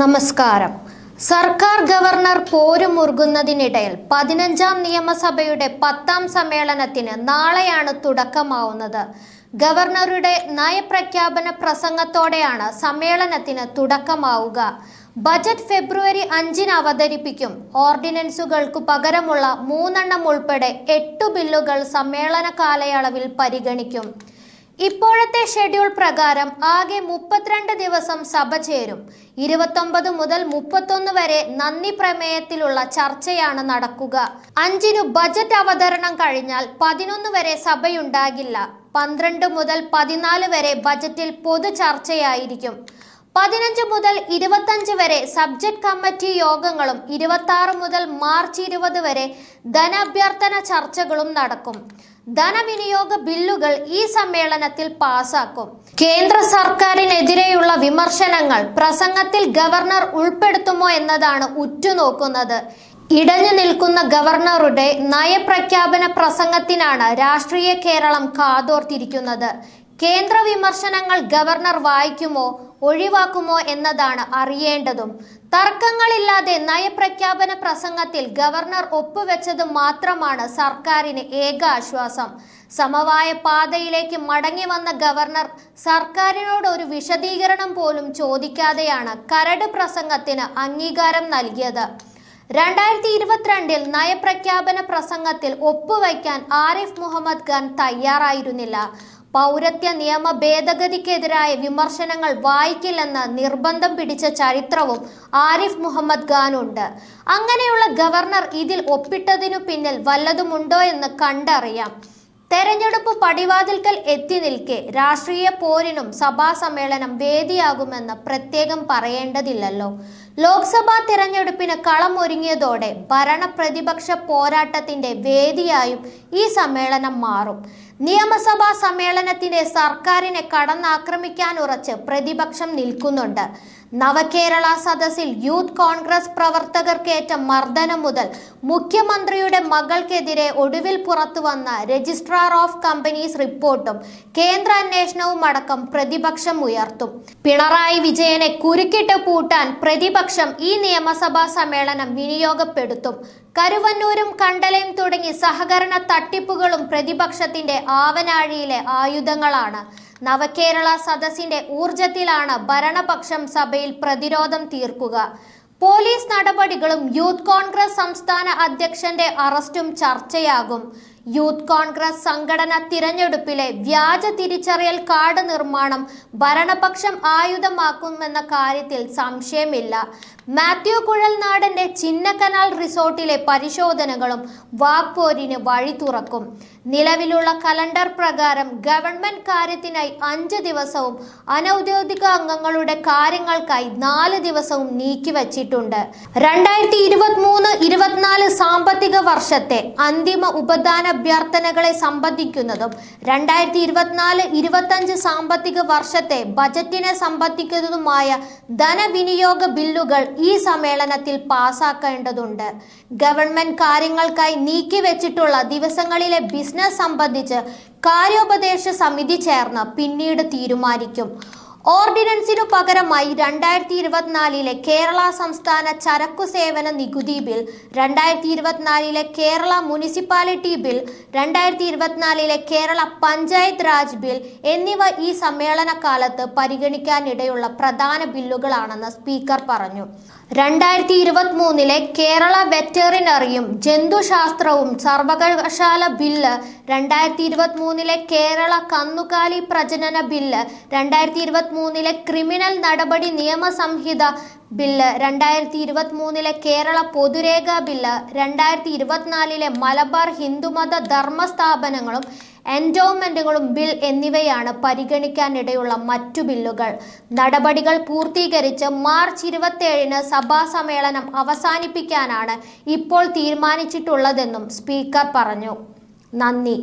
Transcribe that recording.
നമസ്കാരം. സർക്കാർ ഗവർണർ പോരുമുറുകുന്നതിനിടയിൽ പതിനഞ്ചാം നിയമസഭയുടെ പത്താം സമ്മേളനത്തിന് നാളെയാണ് തുടക്കമാവുന്നത്. ഗവർണറുടെ നയപ്രഖ്യാപന പ്രസംഗത്തോടെയാണ് സമ്മേളനത്തിന് തുടക്കമാവുക. ബജറ്റ് ഫെബ്രുവരി അഞ്ചിന് അവതരിപ്പിക്കും. ഓർഡിനൻസുകൾക്കു പകരമുള്ള മൂന്നെണ്ണം ഉൾപ്പെടെ എട്ടു ബില്ലുകൾ സമ്മേളന കാലയളവിൽ പരിഗണിക്കും. ഇപ്പോഴത്തെ ഷെഡ്യൂൾ പ്രകാരം ആകെ മുപ്പത്തിരണ്ട് ദിവസം സഭ ചേരും. ഇരുപത്തൊമ്പത് മുതൽ മുപ്പത്തൊന്ന് വരെ നന്ദി പ്രമേയത്തിലുള്ള ചർച്ചയാണ് നടക്കുക. അഞ്ചിനു ബജറ്റ് അവതരണം കഴിഞ്ഞാൽ പതിനൊന്ന് വരെ സഭയുണ്ടാകില്ല. പന്ത്രണ്ട് മുതൽ പതിനാല് വരെ ബജറ്റിൽ പൊതു ചർച്ചയായിരിക്കും. പതിനഞ്ച് മുതൽ ഇരുപത്തഞ്ച് വരെ സബ്ജക്ട് കമ്മിറ്റി യോഗങ്ങളും ഇരുപത്തി മുതൽ മാർച്ച് ഇരുപത് വരെ ധനാഭ്യർത്ഥന ചർച്ചകളും നടക്കും. ധനവിനിയോഗ ബില്ലുകൾ ഈ സമ്മേളനത്തിൽ പാസാക്കും. കേന്ദ്ര സർക്കാരിനെതിരെയുള്ള വിമർശനങ്ങൾ പ്രസംഗത്തിൽ ഗവർണർ ഉൾപ്പെടുത്തുമോ എന്നതാണ് ഉറ്റുനോക്കുന്നത്. ഇടഞ്ഞു നിൽക്കുന്ന ഗവർണറുടെ നയപ്രഖ്യാപന പ്രസംഗത്തിനാണ് രാഷ്ട്രീയ കേരളം കാതോർത്തിരിക്കുന്നത്. കേന്ദ്ര വിമർശനങ്ങൾ ഗവർണർ വായിക്കുമോ ഒഴിവാക്കുമോ എന്നതാണ് അറിയേണ്ടതും. തർക്കങ്ങളില്ലാതെ നയപ്രഖ്യാപന പ്രസംഗത്തിൽ ഗവർണർ ഒപ്പുവെച്ചത് മാത്രമാണ് സർക്കാരിന് ഏക ആശ്വാസം സമവായ പാതയിലേക്ക് മടങ്ങി വന്ന ഗവർണർ സർക്കാരിനോട് ഒരു വിശദീകരണം പോലും ചോദിക്കാതെയാണ് കരട് പ്രസംഗത്തിന് അംഗീകാരം നൽകിയത്. രണ്ടായിരത്തി ഇരുപത്തിരണ്ടിൽ നയപ്രഖ്യാപന പ്രസംഗത്തിൽ ഒപ്പുവയ്ക്കാൻ ആരിഫ് മുഹമ്മദ് ഖാൻ തയ്യാറായിരുന്നില്ല. പൗരത്വ നിയമ ഭേദഗതിക്കെതിരായ വിമർശനങ്ങൾ വായിക്കില്ലെന്ന് നിർബന്ധം പിടിച്ച ചരിത്രവും ആരിഫ് മുഹമ്മദ് ഖാനുണ്ട്. അങ്ങനെയുള്ള ഗവർണർ ഇതിൽ ഒപ്പിട്ടതിനു പിന്നിൽ വല്ലതുമുണ്ടോ എന്ന് കണ്ടറിയാം. തെരഞ്ഞെടുപ്പ് പടിവാതിൽക്കൽ എത്തി നിൽക്കെ രാഷ്ട്രീയ പോരിനും സഭാ സമ്മേളനം വേദിയാകുമെന്ന് പ്രത്യേകം പറയേണ്ടതില്ലല്ലോ. ലോക്സഭാ തിരഞ്ഞെടുപ്പിന് കളമൊരുങ്ങിയതോടെ ഭരണ പ്രതിപക്ഷ പോരാട്ടത്തിന്റെ വേദിയായും ഈ സമ്മേളനം മാറും. നിയമസഭാ സമ്മേളനത്തിന്റെ സർക്കാരിനെ കടന്നാക്രമിക്കാൻ ഉറച്ച് പ്രതിപക്ഷം നിൽക്കുന്നുണ്ട്. നവകേരള സദസ്സിൽ യൂത്ത് കോൺഗ്രസ് പ്രവർത്തകർക്കേറ്റ മർദ്ദനം മുതൽ മുഖ്യമന്ത്രിയുടെ മകൾക്കെതിരെ ഒടുവിൽ പുറത്തുവന്ന രജിസ്ട്രാർ ഓഫ് കമ്പനീസ് റിപ്പോർട്ടും കേന്ദ്ര അന്വേഷണവും അടക്കം പ്രതിപക്ഷം ഉയർത്തും. പിണറായി വിജയനെ കുരുക്കിട്ട് പൂട്ടാൻ പ്രതിപക്ഷം ഈ നിയമസഭാ സമ്മേളനം വിനിയോഗപ്പെടുത്തും. കരുവന്നൂരും കണ്ടലയും തുടങ്ങി സഹകരണ തട്ടിപ്പുകളും പ്രതിപക്ഷത്തിന്റെ ആവനാഴിയിലെ ആയുധങ്ങളാണ്. നവകേരള സദസ്സിന്റെ ഊർജത്തിലാണ് ഭരണപക്ഷം സഭയിൽ പ്രതിരോധം തീർക്കുക. പോലീസ് നടപടികളും യൂത്ത് കോൺഗ്രസ് സംസ്ഥാന അധ്യക്ഷന്റെ അറസ്റ്റും ചർച്ചയാകും. യൂത്ത് കോൺഗ്രസ് സംഘടന തിരഞ്ഞെടുപ്പിലെ വ്യാജ തിരിച്ചറിയൽ കാർഡ് നിർമ്മാണം ഭരണപക്ഷം ആയുധമാക്കുമെന്ന കാര്യത്തിൽ സംശയമില്ല. മാത്യു കുഴൽനാടന്റെ ചിന്നക്കനാൽ റിസോർട്ടിലെ പരിശോധനകളും വാക്പോരിന് വഴി തുറക്കും. നിലവിലുള്ള കലണ്ടർ പ്രകാരം ഗവൺമെന്റ് കാര്യത്തിനായി അഞ്ച് ദിവസവും അനൌദ്യോഗിക അംഗങ്ങളുടെ കാര്യങ്ങൾക്കായി നാല് ദിവസവും നീക്കിവച്ചിട്ടുണ്ട് രണ്ടായിരത്തി ഇരുപത്തിമൂന്ന് ഇരുപത്തിനാല് സാമ്പത്തിക വർഷത്തെ അന്തിമ ഉപദാന അഭ്യർത്ഥനകളെ സംബന്ധിക്കുന്നതും രണ്ടായിരത്തി ഇരുപത്തിനാല് ഇരുപത്തഞ്ച് സാമ്പത്തിക വർഷത്തെ ബജറ്റിനെ സംബന്ധിക്കുന്നതുമായ ധനവിനിയോഗ ബില്ലുകൾ ഈ സമ്മേളനത്തിൽ പാസാക്കേണ്ടതുണ്ട്. ഗവൺമെന്റ് കാര്യങ്ങൾക്കായി നീക്കി വെച്ചിട്ടുള്ള ദിവസങ്ങളിലെ ബിസിനസ് സംബന്ധിച്ച് കാര്യോപദേശ സമിതി ചേർന്ന് പിന്നീട് തീരുമാനിക്കും. ഓർഡിനൻസിനു പകരമായി രണ്ടായിരത്തി ഇരുപത്തിനാലിലെ കേരള സംസ്ഥാന ചരക്കു സേവന നികുതി ബിൽ രണ്ടായിരത്തി ഇരുപത്തിനാലിലെ കേരള മുനിസിപ്പാലിറ്റി ബിൽ രണ്ടായിരത്തി ഇരുപത്തിനാലിലെ കേരള പഞ്ചായത്ത് രാജ് ബിൽ എന്നിവ ഈ സമ്മേളന കാലത്ത് പരിഗണിക്കാനിടയുള്ള പ്രധാന ബില്ലുകളാണെന്ന് സ്പീക്കർ പറഞ്ഞു. രണ്ടായിരത്തി ഇരുപത്തി മൂന്നിലെ കേരള വെറ്ററിനറിയും ജന്തുശാസ്ത്രവും സർവകലാശാല ബില്ല് രണ്ടായിരത്തി ഇരുപത്തി മൂന്നിലെ കേരള കന്നുകാലി പ്രജനന ബില്ല് രണ്ടായിരത്തി ഇരുപത്തി മൂന്നിലെ ക്രിമിനൽ നടപടി നിയമസംഹിത ബില്ല് രണ്ടായിരത്തി ഇരുപത്തി മൂന്നിലെ കേരള പൊതുരേഖാ ബില്ല് രണ്ടായിരത്തി ഇരുപത്തിനാലിലെ മലബാർ ഹിന്ദുമത ധർമ്മ സ്ഥാപനങ്ങളും എൻഡോമെന്റുകളും ബിൽ എന്നിവയാണ് പരിഗണിക്കാനിടയുള്ള മറ്റു ബില്ലുകൾ. നടപടികൾ പൂർത്തീകരിച്ച് മാർച്ച് ഇരുപത്തിയേഴിന് സഭാ സമ്മേളനം അവസാനിപ്പിക്കാനാണ് ഇപ്പോൾ തീരുമാനിച്ചിട്ടുള്ളതെന്നും സ്പീക്കർ പറഞ്ഞു. നന്ദി.